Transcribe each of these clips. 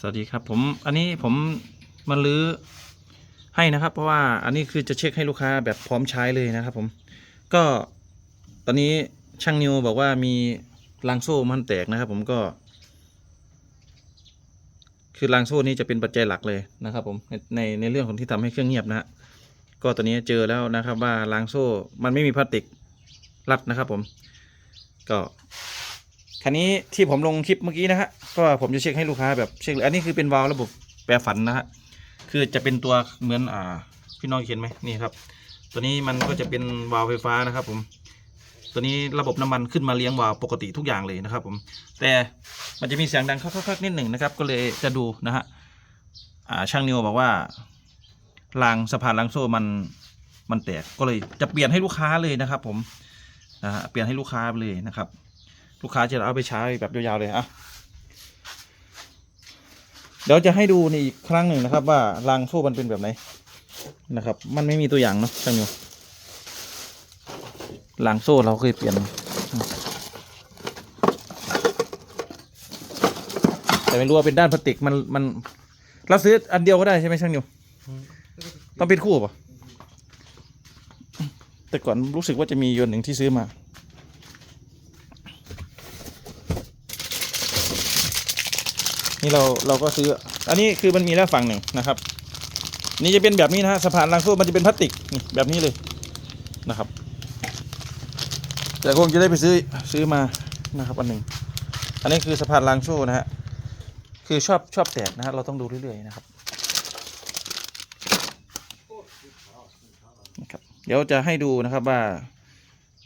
สวัสดีครับผมอันนี้ผมมาลื้อให้นะครับ เพราะว่าอันนี้คือจะเช็คให้ลูกค้าแบบพร้อมใช้เลยนะครับ ผมก็ตอนนี้ช่างนิวบอกว่ามีรางโซ่มันแตกนะครับ ผมก็ คือรางโซ่นี้จะเป็นปัจจัยหลักเลยนะครับ ผมในในในเรื่องของที่ทำให้เครื่องเงียบนะฮะก็ตอนนี้เจอแล้วนะครับ ว่ารางโซ่มันไม่มีพลาสติกรัดนะครับ ผม ก็ คันนี้ที่ผมลงคลิปเมื่อกี้นะฮะก็ผมจะเช็คให้ลูกค้าแบบเช็คเลยอันนี้คือเป็นวาล์วระบบแปรฝันนะฮะคือจะเป็นตัวเหมือนอ่าพี่น้องเห็นไหมนี่ครับ ตัวนี้มันก็จะเป็นวาล์วไฟฟ้านะครับ ผม ตัวนี้ระบบน้ำมันขึ้นมาเลี้ยงวาล์วปกติทุกอย่างเลยนะครับ ผม แต่มันจะมีเสียงดังคักๆนิดหนึ่งนะครับ ก็เลยจะดูนะฮะอ่าช่างนิวบอกว่ารางสะพานรางโซ่มันมันแตกก็เลยจะเปลี่ยนให้ลูกค้าเลยนะครับ ผมนะฮะเปลี่ยนให้ลูกค้าเลยนะครับ ลูกค้าจะเอาไปใช้แบบยาวๆเลยอะเดี๋ยวจะให้ดูในอีกครั้งหนึ่งนะครับ ว่ารางโซ่มันเป็นแบบไหนนะครับ มันไม่มีตัวอย่างเนาะช่างอยู่รางโซ่เราเคยเปลี่ยน แต่ไม่รู้ว่าเป็นด้านพลาสติกมันมันเราซื้ออันเดียวก็ได้ใช่ไหมช่างอยู่ต้องเป็นคู่ป่ะแต่ก่อนรู้สึกว่าจะมียนต์หนึ่งที่ซื้อมา นี่เราเราก็ซื้อ อันนี้คือมันมีแล้วฝั่งหนึ่งนะครับ นี่จะเป็นแบบนี้นะฮะสะพานรางโซ่มันจะเป็นพลาสติกนี่แบบนี้เลยนะครับ แต่คงจะได้ไปซื้อซื้อมานะครับ อันหนึ่งอันนี้คือสะพานรางโซ่นะฮะคือชอบชอบแตกนะฮะเราต้องดูเรื่อยๆนะครับนะครับ เดี๋ยวจะให้ดูนะครับว่า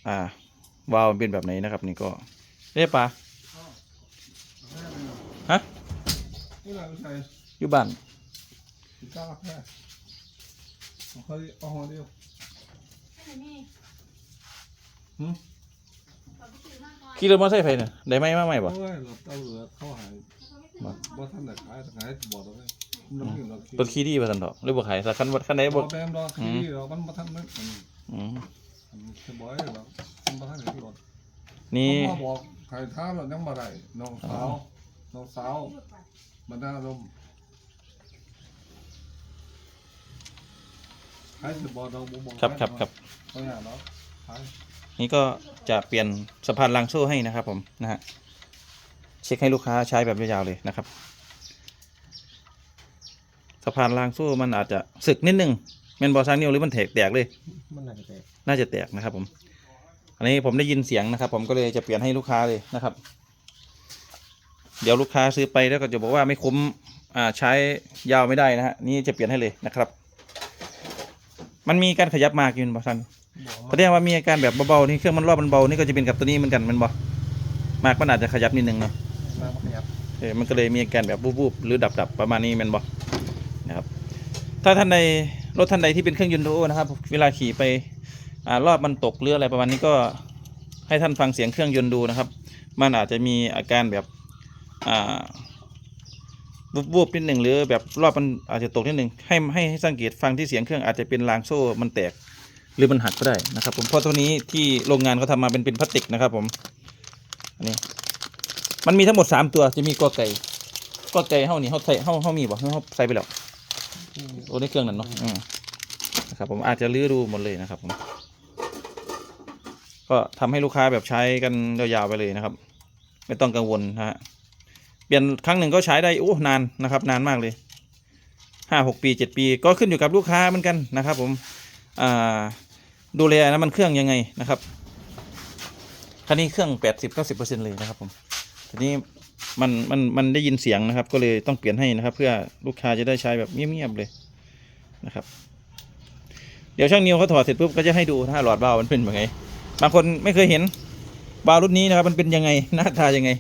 อ่าวาล์วมันเป็นแบบไหนนะครับ นี่ก็เรียกปลาฮะ นี่แหละไม่ใช่อยู่บ้านติดตั้งแค่เขาเอาหัวเดียวหืมขี่รถมอเตอร์ไซค์ไปเนี่ยได้ไหมมาใหม่บ่โอ้ยเราเอาเหลือเข้าหายว่าท่านไหนขายขายบอกเราเลยน้ำกินเรารถขี่ดีป่ะสันเถาะหรือบ่ขายสักคันบ่คันไหนบบ่อกแบมรอที่เรามันมาท่านนึกอืมจะบอกให้เรามันมาท่านไหนที่รถนี่เขามาบอกใครท้าเรายังมาได้น้องสาวน้องสาวบรรดาล มขายจะบอกเราบอกครับครับครับตัวอย่างเนาะขายนี่ก็จะเปลี่ยนสะพานรางโซ่ให้นะครับ ผมนะฮะเช็คให้ลูกค้าใช้แบบยาวๆเลยนะครับสะพานรางโซ่มันอาจจะสึกนิดนึงแมนบอซางนิ้วหรือมันแตกแตกเลยมันน่าจะแตกน่าจะแตกนะครับ ผม อันนี้ผมได้ยินเสียงนะครับ ผมก็เลยจะเปลี่ยนให้ลูกค้าเลยนะครับ เดี๋ยวลูกค้าซื้อไปแล้วก็จะบอกว่าไม่คุ้มอ่าใช้ยาวไม่ได้นะฮะนี่จะเปลี่ยนให้เลยนะครับ มันมีการขยับมากอยู่บอซันบอกแสดงว่ามีอาการแบบเบาๆนี่เครื่องมันรอบมันเบานี่ก็จะเป็นกับตัวนี้เหมือนกันแมันบอมากมันอาจจะขยับนิดนึงเนาะมาขยับเออมันก็เลยมีอาการแบบวูบๆหรือดับๆประมาณนี้แมันบอนะครับ ถ้าท่านใดรถท่านใดที่เป็นเครื่องยนต์โดนะครับ เวลาขี่ไปอ่ารอบมันตกหรืออะไรประมาณนี้ก็ให้ท่านฟังเสียงเครื่องยนต์ดูนะครับ มันอาจจะมีอาการแบบ อ่าวูบๆนิดหนึ่งหรือแบบรอบมันอาจจะตกนิดหนึ่งให้ให้ให้สังเกตฟังที่เสียงเครื่องอาจจะเป็นรางโซ่มันแตกหรือมันหักก็ได้นะครับ ผมเพราะตัวนี้ที่โรงงานเขาทำมาเป็นเป็นพลาสติกนะครับ ผมอันนี้ มันมีทั้งหมดสามตัวจะมีกอไก่กอไก่เฮานี่เฮาใส่เฮาเฮามีบ่เฮาใส่ไปแล้วโอ้ในเครื่องนั้นเนาะอืมนะครับผมอาจจะลื้อดูหมดเลยนะครับ ผมก็ทำให้ลูกค้าแบบใช้กันยาวๆไปเลยนะครับ ไม่ต้องกังวลนะฮะ เปลี่ยนครั้งหนึ่งก็ใช้ได้โอ้นานนะครับ นานมากเลยห้าหกปีเจ็ดปี ก็ขึ้นอยู่กับลูกค้าเหมือนกันนะครับ ผมดูแลน้ำมันเครื่องยังไงนะครับคันนี้เครื่องแปดสิบเก้าสิบเปอร์เซ็นเลยนะครับผมทีนี้มันมันมันได้ยินเสียงนะครับ ก็เลยต้องเปลี่ยนให้นะครับ เพื่อลูกค้าจะได้ใช้แบบเงียบๆเลยนะครับ เดี๋ยวช่างนิวเขาถอดเสร็จปุ๊บก็จะให้ดูถ้าหลอดวาล์วมันเป็นยังไง บางคนไม่เคยเห็นวาล์วรุ่นนี้นะครับ มันเป็นยังไงหน้าตายังไง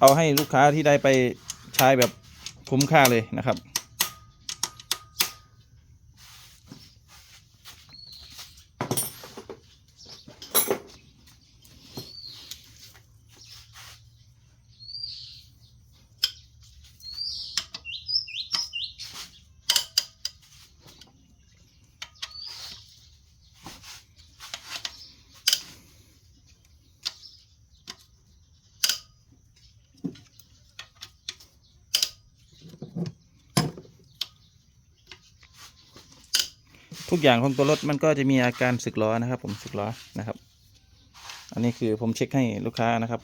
เอาให้ลูกค้าที่ได้ไปใช้แบบคุ้มค่าเลยนะครับ ทุกอย่างของตัวรถมันก็จะมีอาการสึกล้อนะครับ ผมสึกล้อนะครับ อันนี้คือผมเช็คให้ลูกค้านะครับ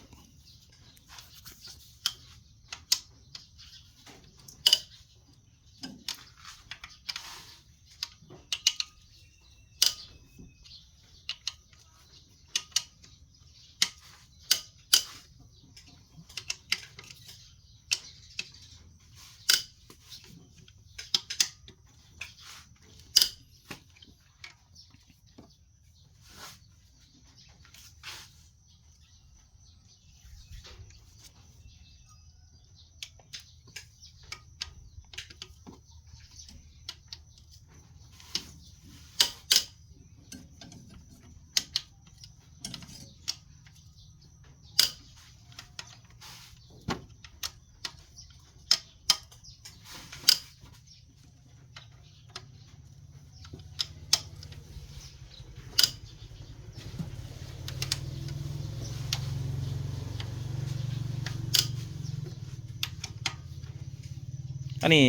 อันนี้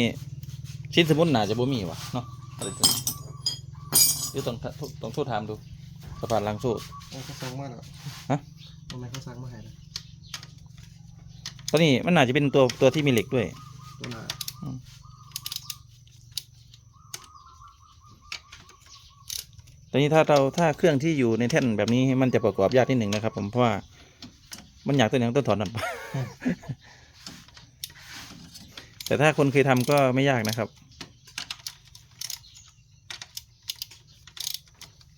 ชิ้นสมุนน่าจะบ่มีวะเนาะอะไรตัวนี้หรือต้องต้องโทษถามดูสะพานลังโซ่โอ้เขาสั่งมาแล้วฮะ ทำไมเขาสั่งมาให้ล่ะตอนนี้มันน่าจะเป็นตัวตัวที่มีเหล็กด้วย ตัวหน้าตอนนี้ถ้าเราถ้าเครื่องที่อยู่ในแท่นแบบนี้มันจะประกอบยากนิดหนึ่งนะครับ ผมเพราะว่ามันอยากตัวหนึ่งต้องถอนหน่อย แต่ถ้าคนเคยทำก็ไม่ยากนะครับ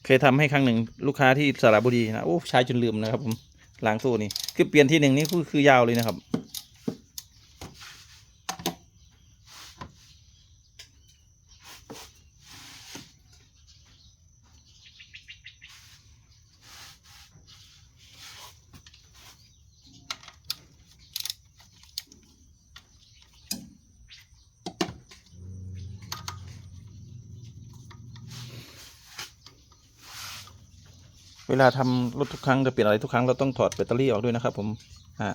เคยทำให้ครั้งหนึ่งลูกค้าที่สระบุรีนะโอ้ใช้จนลืมนะครับผมล้างโซ่นี่คือเปลี่ยนที่หนึ่งนี่คือคือยาวเลยนะครับ เวลาทำรถทุกครั้งจะเปลี่ยนอะไรทุกครั้งเราต้องถอดแบตเตอรี่ออกด้วยนะครับ ผมอ่า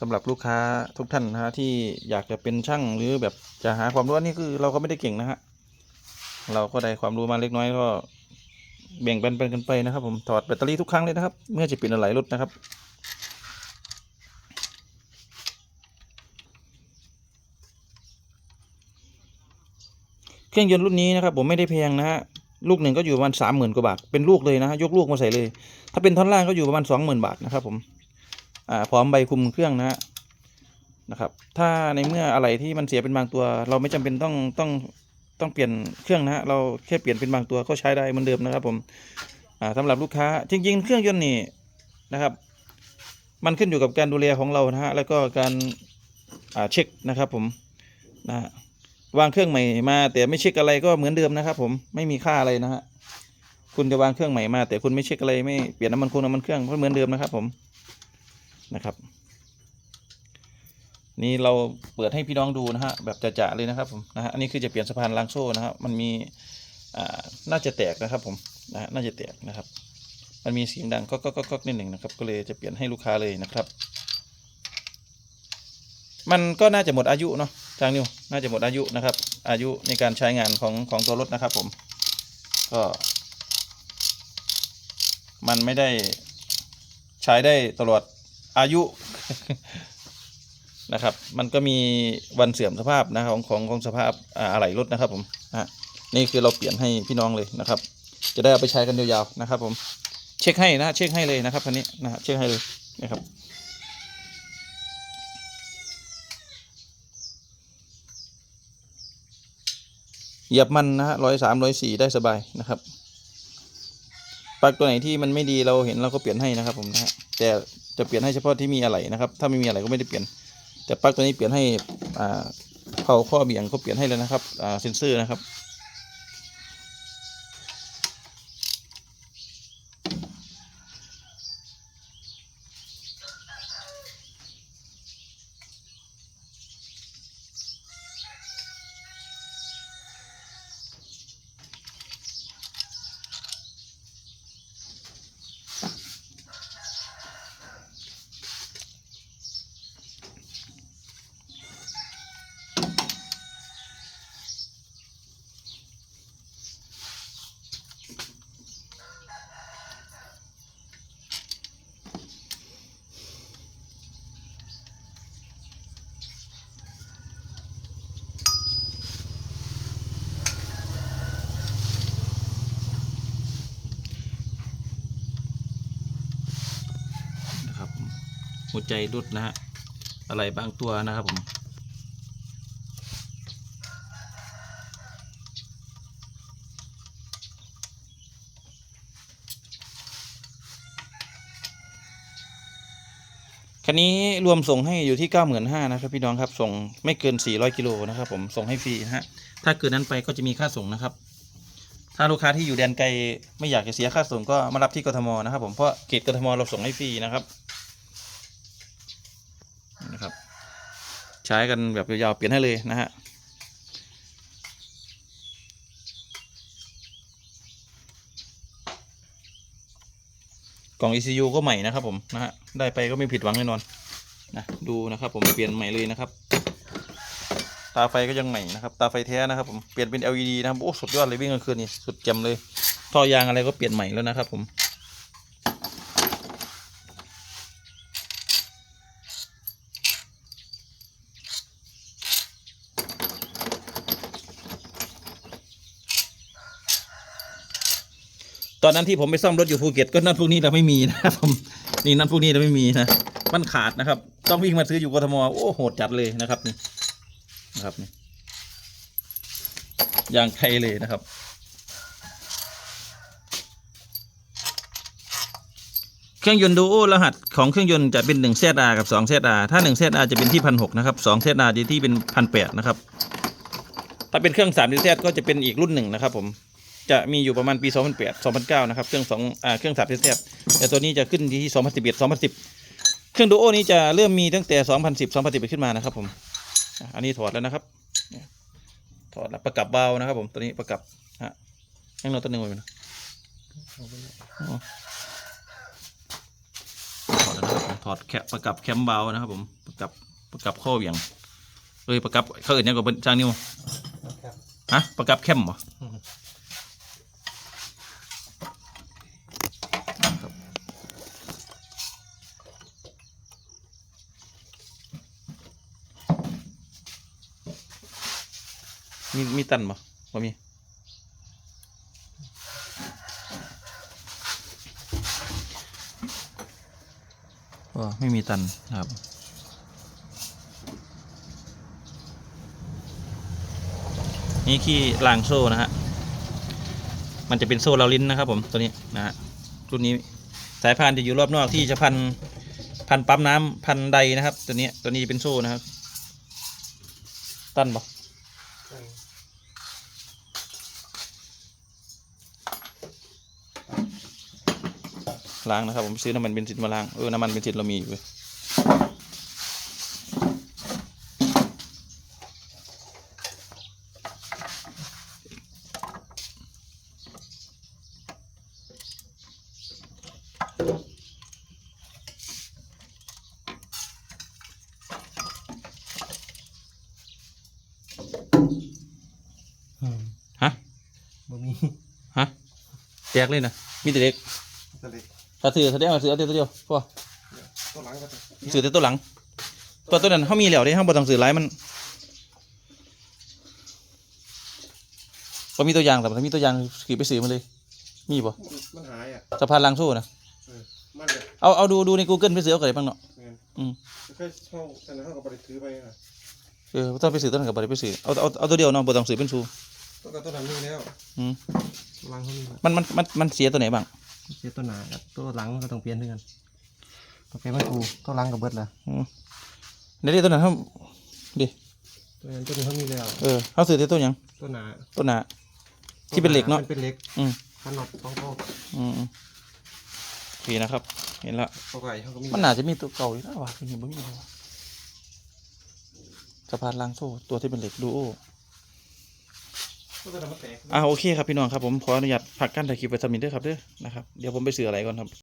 สำหรับลูกค้าทุกท่านนะฮะที่อยากจะเป็นช่างหรือแบบจะหาความรู้อันนี้คือเราก็ไม่ได้เก่งนะฮะเราก็ได้ความรู้มาเล็กน้อยก็แบ่งปันกันไปนะครับ ผมถอดแบตเตอรี่ทุกครั้งเลยนะครับ เมื่อจะเปลี่ยนอะไรรถนะครับเครื่องยนต์รุ่นนี้นะครับผมไม่ได้แพงนะฮะ ลูกหนึ่งก็อยู่ประมาณสามหมื่นกว่าบาท เป็นลูกเลยนะฮะยกลูกมาใส่เลย ถ้าเป็นท่อนล่างก็อยู่ประมาณสองหมื่นบาทนะครับผมอ่าพร้อมใบคุมเครื่องนะฮะนะครับ ถ้าในเมื่ออะไรที่มันเสียเป็นบางตัว เราไม่จำเป็นต้องต้องต้องเปลี่ยนเครื่องนะฮะเราแค่เปลี่ยนเป็นบางตัวก็ใช้ได้เหมือนเดิมนะครับผมอ่าสำหรับลูกค้าจริง ๆ เครื่องยนต์นี่นะครับ มันขึ้นอยู่กับการดูแลของเรานะฮะแล้วก็การอ่าเช็คนะครับผมนะฮะ วางเครื่องใหม่มา แต่ไม่เช็คอะไรก็เหมือนเดิมนะครับผมไม่มีค่าอะไรนะฮะคุณจะวางเครื่องใหม่มา แต่คุณไม่เช็คอะไรไม่เปลี่ยนน้ำมันคงน้ำมันเครื่องก็เหมือนเดิมนะครับผมนะครับ นี่เราเปิดให้พี่น้องดูนะฮะแบบจะๆเลยนะครับผมนะฮะอันนี้คือจะเปลี่ยนสะพานลางโซ่นะครับมันมีอ่าน่าจะแตกนะครับผมนะฮะน่าจะแตกนะครับ มันมีเสียงดังก็ก็ก็ก็นิดหนึ่งนะครับ ก็เลยจะเปลี่ยนให้ลูกค้าเลยนะครับ มันก็น่าจะหมดอายุเนาะ จางนิวน่าจะหมดอายุนะครับ อายุในการใช้งานของของตัวรถนะครับ ผม ก็ มันไม่ได้ใช้ได้ตลอดอายุนะครับ มันก็มีวันเสื่อมสภาพนะของของของสภาพอะไหล่รถนะครับ ผมอะนี่คือเราเปลี่ยนให้พี่น้องเลยนะครับ จะได้เอาไปใช้กันยาวๆนะครับ ผม เช็คให้นะเช็คให้เลยนะครับคันนี้นะฮะเช็คให้เลยนะครับ เหยียบมันนะฮะร้อยสามร้อยสี่ได้สบายนะครับปลั๊กตัวไหนที่มันไม่ดีเราเห็นเราก็เปลี่ยนให้นะครับผมนะฮะแต่จะเปลี่ยนให้เฉพาะที่มีอะไรนะครับ ถ้าไม่มีอะไรก็ไม่ได้เปลี่ยน แต่ปลั๊กตัวนี้เปลี่ยนให้อ่าเผาข้อเบี่ยงก็เปลี่ยนให้แล้วนะครับอ่าเซนเซอร์นะครับ หัวใจรุดนะฮะอะไรบางตัวนะครับผมคันนี้รวมส่งให้อยู่ที่ 9 5 0 0 0นะครับพี่น้องครับ ส่งไม่เกิน 400กิโลนะครับผมส่งให้ฟรีนะฮะถ้าเกินนั้นไปก็จะมีค่าส่งนะครับ ถ้าลูกค้าที่อยู่แดนไกลไม่อยากจะเสียค่าส่งก็มารับที่กทมนะครับผมเพราะเขตกทมเราส่งให้ฟรีนะครับ นะครับ ใช้กันแบบยาวๆเปลี่ยนให้เลยนะฮะกล่อง ECU ก็ใหม่นะครับผมนะฮะได้ไปก็ไม่ผิดหวังแน่นอนนะดูนะครับผมเปลี่ยนใหม่เลยนะครับ ตาไฟก็ยังใหม่นะครับ ตาไฟแท้นะครับผมเปลี่ยนเป็น LED นะครับโอ้สุดยอดเลยวิ่งกลางคืนนี่สุดแจ่มเลยท่อยางอะไรก็เปลี่ยนใหม่แล้วนะครับผม ตอนนั้นที่ผมไปซ่อมรถอยู่ภูเก็ตก็นั่นพวกนี้เราไม่มีนะครับผมนี่นั่นพวกนี้เราไม่มีนะมันขาดนะครับ ต้องวิ่งมาซื้ออยู่กทมโอ้โหดจัดเลยนะครับนี่นะครับนี่อย่างไทยเลยนะครับ เครื่องยนต์ดูโอรหัสของเครื่องยนต์จะเป็น1 ZR กับ2 ZR ถ้า1 ZR จะเป็นที่พันหนะครับ2 ZR จะที่เป็นพันแนะครับ ถ้าเป็นเครื่อง3 z ก็จะเป็นอีกรุ่นหนึ่งนะครับผม จะมีอยู่ประมาณปี 2008 2009 นะครับ เครื่อง2อ่าเครื่อง3 z แต่ตัวนี้จะขึ้นที่ 2011 2010 เครื่องดูโอนี้จะเริ่มมีตั้งแต่ 2010 2011 ขึ้นมานะครับผม อันนี้ถอดแล้วนะครับ ถอดแล้วประกับเบานะครับ ผมตัวนี้ประกับฮะยังเราตัวหนึ่งไว้ไหมนะถอดแล้วนะครับถอดแคปประกับแคมเบานะครับ ผมประกับประกับข้อเหวี่ยงเอ้ยประกับเขาอื่นยังกว่าจ้างนิ้วฮะประกับแคมเหรอ มีมีตันปะบ่มีก็ไม่มีตันนะครับนี่ขี้ลางโซ่นะฮะ มันจะเป็นโซ่เราลิ้นนะครับผมตัวนี้นะฮะรุ่นนี้สายพานจะอยู่รอบนอกที่จะพันพันปั๊มน้ำพันใดนะครับ ตัวนี้ตัวนี้เป็นโซ่นะครับ ตันปะ ล้างนะครับ ผมซื้อน้ำมันเบนซินมาล้างเออน้ำมันเบนซินเรามีอยู่เว้ยอืมฮะบ่มีฮะแตกเลยนะมีแต่เล็กตะเล็ก ถ้าซื้อแสดงว่าซื้อเอาแต่ตัวเดียวพอตัวหลังก็เป็นซื้อแต่ตัวหลัง ตัวตัวนั้นเขามีแล้วเด้เขาบ่ต้องซื้อหลายมันบ่มีตัวอย่างแต่ถ้ามีตัวอย่างขี่ไปซื้อมาเลย มีบ่มันหายอะสะพานลางโซ่นะเออมันเลยเอาเอาดูดูใน Google ไปซื้อเอาก็ได้บ้างเนาะเงินอืมแค่ช่องแต่นั้นเขาก็บริถือไปอะเออต้องไปซื้อตัวนั้นก็บ่ได้ไปซื้อเอาเอาเอาตัวเดียวเนาะบ่ต้องซื้อเป็นชูตัวกับตัวนั้นมีแล้วอืมหลังเขามีครับมันมันมันมันเสียตัวไหนบ้าง เสียตัวหนาครับตัวหลังก็ต้องเปลี่ยนด้วยกันต้องเปลี่ยนมันกูตัวหลังกับเบิดละอืมเดี๋ยวนี้ตัวนั้นเขาดิตัวนั้นตัวนี้เขามีแล้วเออเขาซื้อแต่ตัวหยังตัวหนาตัวหนาที่เป็นเหล็กเนาะมันเป็นเหล็กอืมขนาดสองโต๊ะอืมอืมโอเคนะครับ เห็นละตัวไก่เขาก็มีมันน่าจะมีตัวเก่าอยู่นะวะเป็นยังไม่มีเลยวะสะพานลางโซ่ตัวที่เป็นเหล็กดูโอ ตัวนั้นมันแตก อ่าโอเคครับพี่น้องครับผมขออนุญาตพักกันถ่ายคลิปไปสมิธด้วยครับเด้อนะครับเดี๋ยวผมไปซื้ออะไรก่อนครับ